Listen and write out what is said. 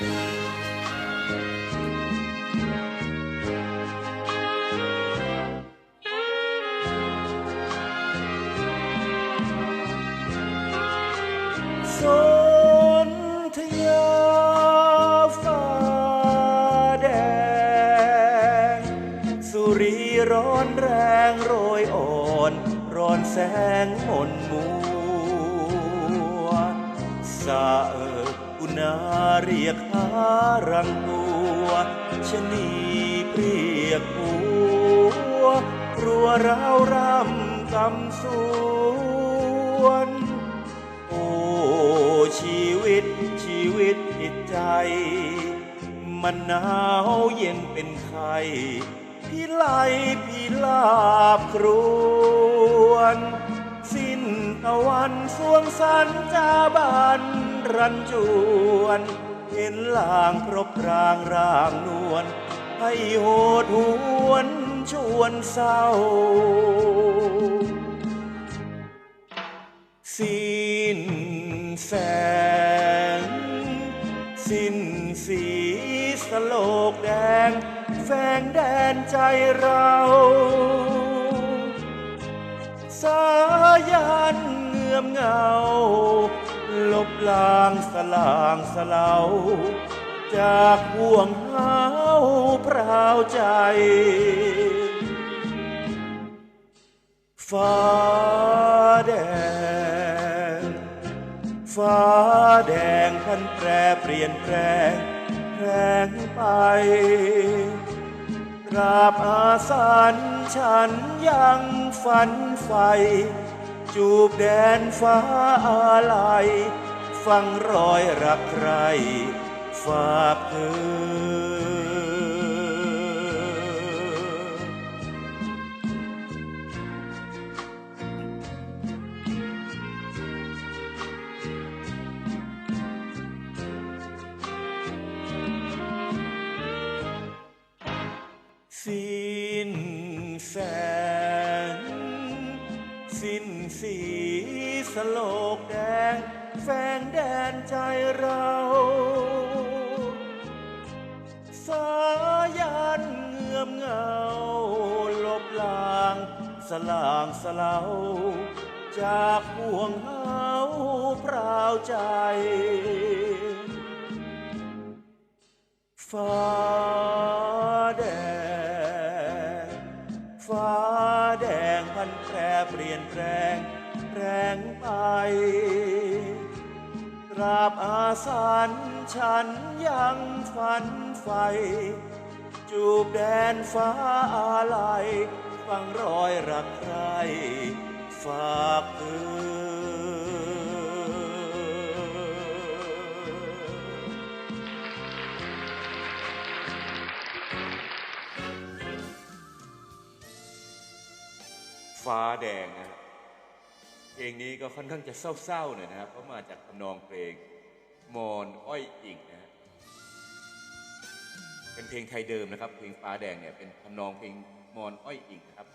สนธยาฟ้าแดง สุรีร้อนแรงโรยอ่อน ร้อนแสงมนมัวสา เอิกอุณาเรียกหารังตัวชนีเปรียกหัวรัวราวรำกำสวน โอ้ชีวิตชีวิตจิตใจ มันหนาวเย็นเป็นไข้พี่ไลพี่ลาบครวน สิ้นตะวันสวงสันจาบัน รันจวน เห็นลางครบรางร่างนวลให้โหดหวนชวนเศร้า สิ้นแสง สิ้นสีสโลกแดงแฝงแดนใจเราสายันเงื่อมเงา บลางสลางสลาจากห่วงหาวพราวใจฟ้าแดง ฟ้าแดงพันแปรเปลี่ยนแปลงแรงไปตราบอาสันฉันยังฝันไฟ จูบแดนฟ้าอาลัย ฟังรอยรักใครฝากเธอสิ้นแส สิ้นสีสโลกแดง แฝงแดนใจเรา สายันเงื่อมเงา ลบลาง สลางสลาจากห่วงเฮาพราวใจ ฟ้าแดงฟ้า พันแปรเปลี่ยนแปลงแรงไปตราบอาสันฉันยังฝันไฟ จูบแดนฟ้าอาลัยฟังรอยรักใครฝากเธอ ฟ้าแดงนะครับเพลงนี้ก็ค่อนข้างจะเศร้าๆหน่อยนะครับเพราะมาจากทำนองเพลงมอนอ้อยอิงนะฮะเป็นเพลงไทยเดิมนะครับ เพลงฟ้าแดงเนี่ยเป็นทำนองเพลงมอนอ้อยอิงนะครับ